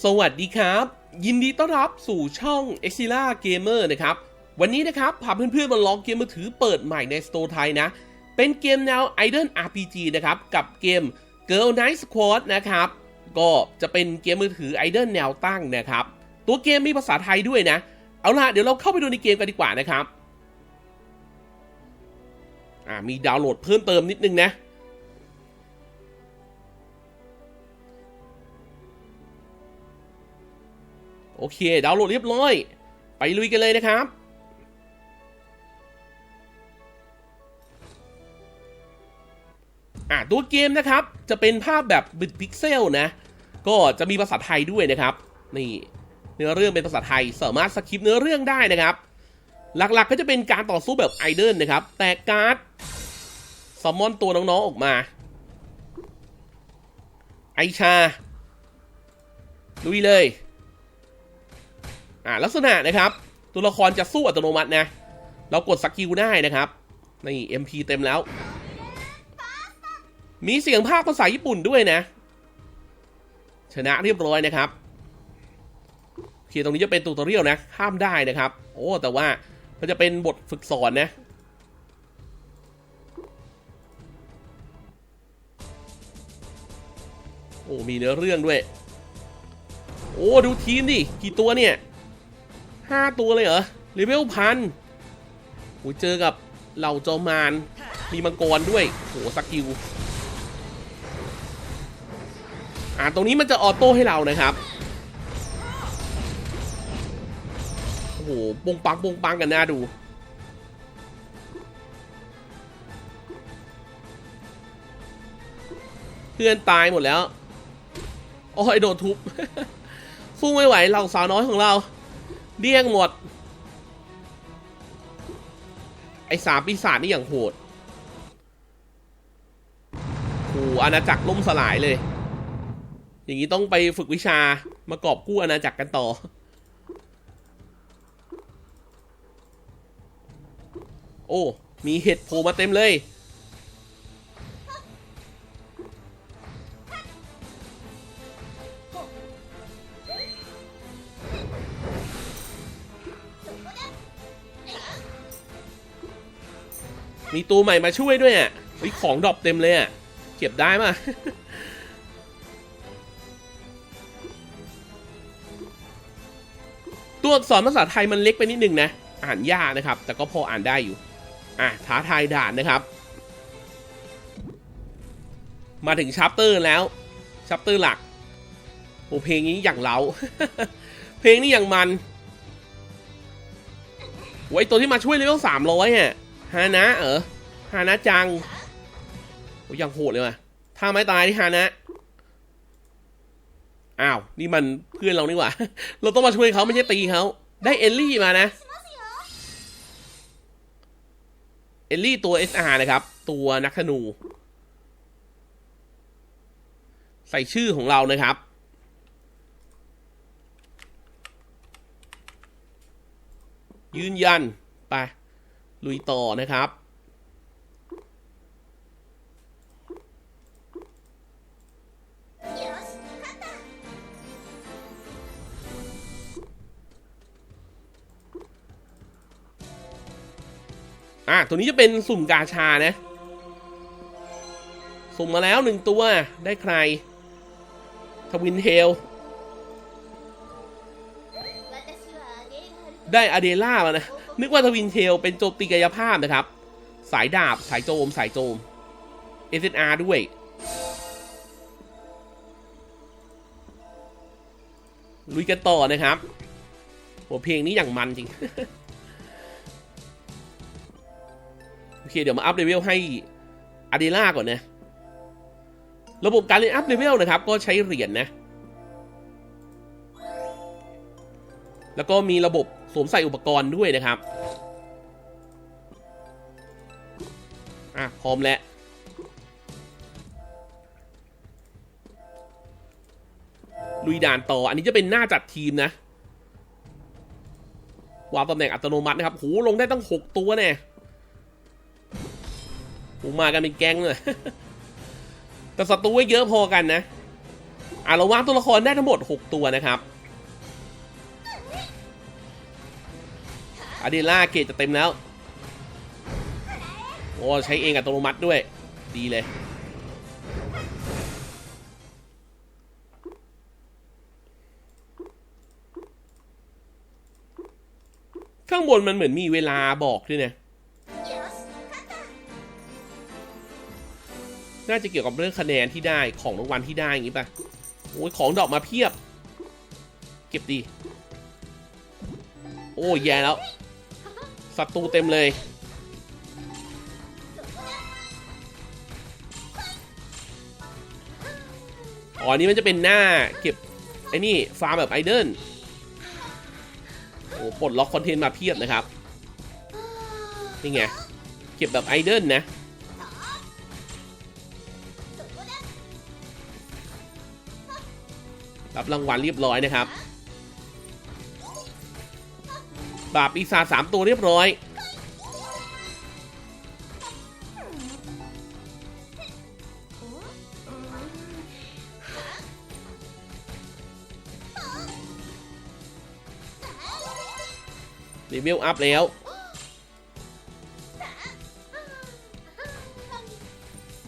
สวัสดีครับ ยินดีต้อนรับสู่ช่อง e x i l a Gamer นะครับ วันนี้นะครับพาเพื่อนๆมาลองเกมมือถือเปิดใหม่ใน Store ไทยนะ เป็นเกมแนว Idol RPG นะครับ กับเกม Girl Night Squad นะครับ ก็จะเป็นเกมมือถือ Idol แนวตั้งนะครับ ตัวเกมมีภาษาไทยด้วยนะ เอาล่ะ เดี๋ยวเราเข้าไปดูในเกมกันดีกว่านะครับมีดาวน์โหลดเพิ่มเติมนิดนึงนะ โอเค ดาวน์โหลดเรียบร้อย ไปลุยกันเลยนะครับ อะตัวเกมนะครับ จะเป็นภาพแบบบิดพิกเซลนะ ก็จะมีภาษาไทยด้วยนะครับ นี่ เนื้อเรื่องเป็นภาษาไทย สามารถสคริปเนื้อเรื่องได้นะครับ หลักๆก็จะเป็นการต่อสู้แบบไอเดิลนะครับ แต่การ์ดซัมมอนตัวน้องๆออกมา ไอชาลุยเลย อ่าลักษณะนะครับ ตัวละครจะสู้อัตโนมัตินะ เรากดสกิลได้นะครับ นี่ MP เต็มแล้ว มีเสียงภาคภาษาญี่ปุ่นด้วยนะ ชนะเรียบร้อยนะครับโอเคตรงนี้จะเป็นตูตอเรียลนะข้ามได้นะครับ โอ้ แต่ว่ามันจะเป็นบทฝึกสอนนะโอ้มีเนื้อเรื่องด้วย โอ้ ดูทีมดิ กี่ตัวเนี่ย ห้าตัวเลยเหรอเลเวลพันโอ้ยเจอกับเหล่าจอมารมีมังกรด้วยโหสกิลอ่าตรงนี้มันจะออโต้ให้เรานะครับโอ้โหปงปังปงปังกันน่าดูเพื่อนตายหมดแล้ว โอ้ยโดนทุบ สู้ไม่ไหวเราสาวน้อยของเรา เดี้ยงหมด ไอ้สามปีศาจนี่อย่างโหดโอ้อาณาจักรล่มสลายเลย อย่างนี้ต้องไปฝึกวิชามากอบกู้อาณาจักรกันต่อ โอ้ มีเห็ดโผล่มาเต็มเลย มีตัวใหม่มาช่วยด้วยอะเฮ้ยของดรอปเต็มเลยอะ เก็บได้มาตัวอักษรภาษาไทยมันเล็กไปนิดนึงนะ อ่านยากนะครับ แต่ก็พออ่านได้อยู่ อะท้าทายด่านนะครับ มาถึงชัปเตอร์แล้วชัปเตอร์หลักโอ้เพลงนี้อย่างเล้าเพลงนี้อย่างมันโอ้ยตัวที่มาช่วยเลเวลสามร้อยอะ ฮานะเออฮานะจังโอ้ยยังโหดเลยว่ะถ้าไม่ตายที่ฮานะอ้าว นี่มันเพื่อนเรานี่หว่า เราต้องมาช่วยเขาไม่ใช่ตีเขา ได้เอลลี่มานะ เอลลี่ตัว SR นะครับ ตัวนักธนู ใส่ชื่อของเรานะครับ ยืนยัน ไป ลุยต่อนะครับ อะ ตัวนี้จะเป็นสุ่มกาชานะ สุ่มมาแล้วหนึ่งตัว ได้ใคร ทวินเทลได้อเดล่ามานะ นึกว่าทวินเทลเป็นโจมตีกายภาพนะครับ สายดาบสายโจม สายโจม SNR ด้วย ลุยกันต่อนะครับโหเพลงนี้อย่างมันจริง โอเค เดี๋ยวมาอัพเลเวลให้อเดล่าก่อนนะ ระบบการเล่นอัพเลเวลนะครับ ก็ใช้เหรียญนนะแล้วก็มีระบบ สวมใส่อุปกรณ์ด้วยนะครับ อะ พร้อมแล้ว ลุยด่านต่อ อันนี้จะเป็นหน้าจัดทีมนะ วางตำแหน่งอัตโนมัตินะครับ โห ลงได้ตั้ง 6 ตัวเนี่ยโหมากันเป็นแก๊งเลย แต่ศัตรูเยอะพอกันนะ อะเราวางตัวละครได้ทั้งหมด 6 ตัวนะครับ อาเดล่าเกตจะเต็มแล้ว โอ้ใช้เองอัตโนมัติด้วย ดีเลย ข้างบนมันเหมือนมีเวลาบอกด้วยนี่ยน่าจะเกี่ยวกับเรื่องคะแนนที่ได้ของรางวัลที่ได้อย่างงี้ป่ะ โอ้ยของดอกมาเพียบ เก็บดี โอ้ยแย่แล้ว ศัตรูเต็มเลย อ๋อนนี้มันจะเป็นหน้าเก็บ ไอ้นี่ ฟาร์มแบบไอเดิลโอ้ปลดล็อกคอนเทนต์มาเพียบนะครับ นี่ไง เก็บแบบไอเดิลนะรับรางวัลเรียบร้อยนะครับ บาปปีศาจสามตัวเรียบร้อยเลเวลอัพแล้ว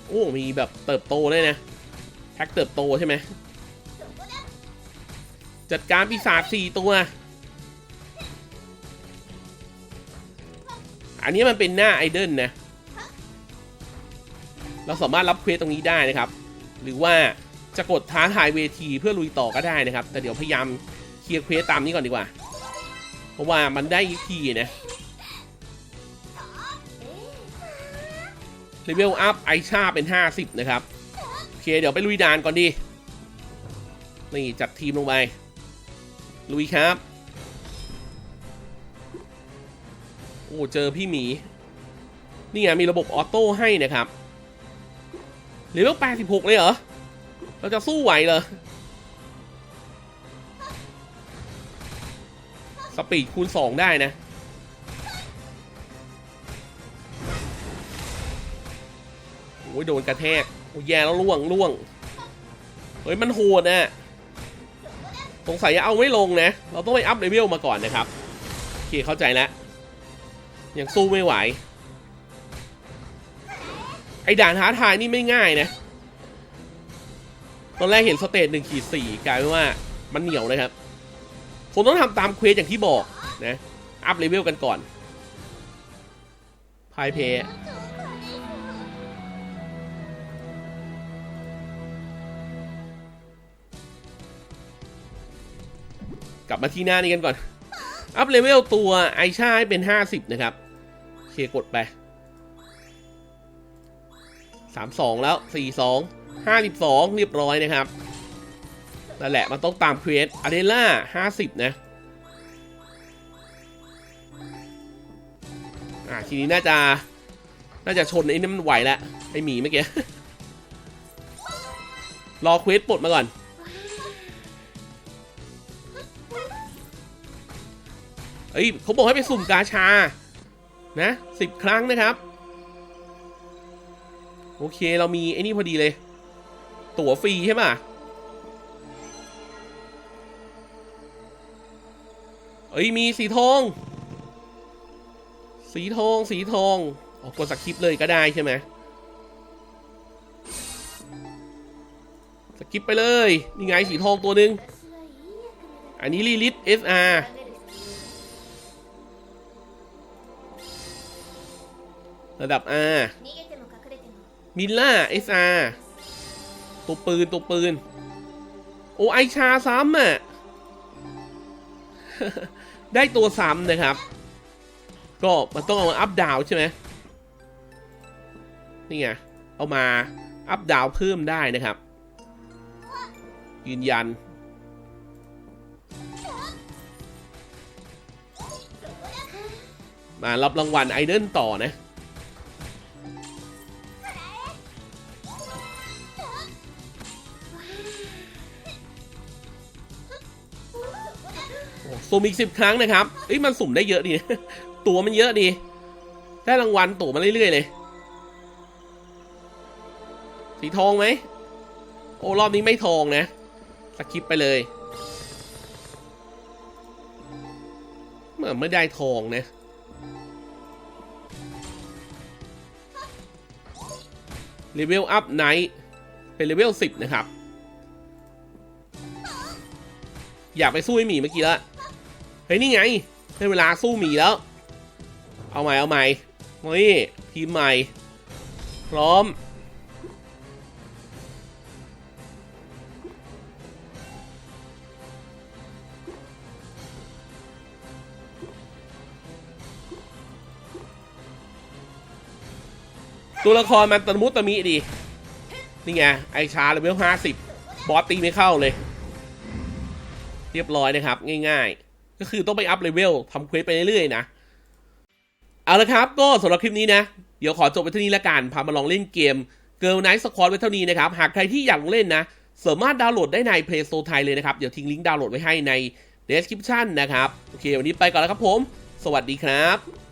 โอ้ มีแบบเติบโตด้วยนะแพ็กเติบโตใช่ไหม จัดการปีศาจสี่ตัว อันนี้มันเป็นหน้าไอเดิลนะ เราสามารถรับเควสตรงนี้ได้นะครับ หรือว่าจะกดท้าทายเวทีเพื่อลุยต่อก็ได้นะครับ แต่เดี๋ยวพยายามเคลียร์เควสตามนี้ก่อนดีกว่า เพราะว่ามันได้อีกทีนะเลเวลอัพไอชาเป็น 50 นะครับ โอเค เดี๋ยวไปลุยด่านก่อนดี นี่จัดทีมลงไป ลุยครับ อ้เจอพี่หมี นี่ไงมีระบบออโต้ให้นะครับเลเวล86 เลยเหรอ เราจะสู้ไหวเหรอ สปีดคูณ 2 ได้นะ โอ้ยโดนกระแทก โอ้ยแย่แล้วล่วงล่วง เฮ้ย มันโหดนะสงสัยจะเอาไม่ลงนะ เราต้องไปอัพเลเวลมาก่อนนะครับ โอเคเข้าใจแล้ว ยังสู้ไม่ไหว ไอ้ด่านท้าทายนี่ไม่ง่ายนะ ตอนแรกเห็นสเตจหนึ่งขีดสี่กลายเป็นว่ามันเหนียวนะครับผมต้องทำตามเควสอย่างที่บอกนะ อัพเลเวลกันก่อนพายเพย์กลับมาที่หน้านี้กันก่อน อัพเลเวลตัวไอชาให้เป็น 50 นะครับ เคกดไป32แล้ว42 52เรียบร้อยนะครับนั่นแหละมันต้องตามเควสอะเดล่า50นะอ่าทีนี้น่าจะ น่าจะชนไอ้นี่มันไหวแล้วไอ้หมีเมื่อกี้รอเควสปลดมาก่อน เอ้ยเขาบอกให้ไปสุ่มกาชา นะสิบครั้งนะครับ โอเคเรามีไอ้นี่พอดีเลย ตั๋วฟรีใช่ป่ะเอ้ยมีสีทอง สีทองสีทองออกกดสคริปเลยก็ได้ใช่ไหมสคริปไปเลย นี่ไงสีทองตัวหนึ่ง อันนี้ลีลิท SR ระดับ R มิลล่า SR ตัวปืนตัวปืน โอไอชาซ้ำอะ ได้ตัวซ้ำนะครับ ก็มันต้องเอามาอัพดาวใช่ไหมนี่ไง เอามาอัพดาวเพิ่มได้นะครับ ยืนยัน มารับรางวัลไอเดนต่อนะ สุ่มอีกสิบครั้งนะครับเอ้ยมันสุ่มได้เยอะดี ตัวมันเยอะดี ได้รางวัลตัวมาเรื่อยๆเลย สีทองไหม โอ้รอบนี้ไม่ทองนะสคิปไปเลย เมื่อไม่ได้ทองนะเลเวลอัพไนท์เป็นเลเวล10 นะครับ อยากไปสู้ไอหมีเมื่อกี้แล้ว ฮ้ยนี่ไงได้เวลาสู้หมีแล้ว เอาใหม่เอาใหม่นี่ทีมใหม่ พร้อม ตัวละครมันตะมุตะมิดี นี่ไง ไอชาเลเวลห้าสิบบอสตีไม่เข้าเลย เรียบร้อยนะครับ ง่าย ๆ ก็คือต้องไปอัพเลเวลทำเควสไปเรื่อยๆนะ เอาละครับก็สำหรับคลิปนี้นะ เดี๋ยวขอจบไปเท่านี้ละกัน พามาลองเล่นเกม Girl Night Squad ไว้เท่านี้นะครับ หากใครที่อยากลองเล่นนะ สามารถดาวน์โหลดได้ใน Play Store ไทยเลยนะครับ เดี๋ยวทิ้งลิงก์ดาวน์โหลดไว้ให้ใน description นะครับ โอเค วันนี้ไปก่อนแล้วครับผม สวัสดีครับ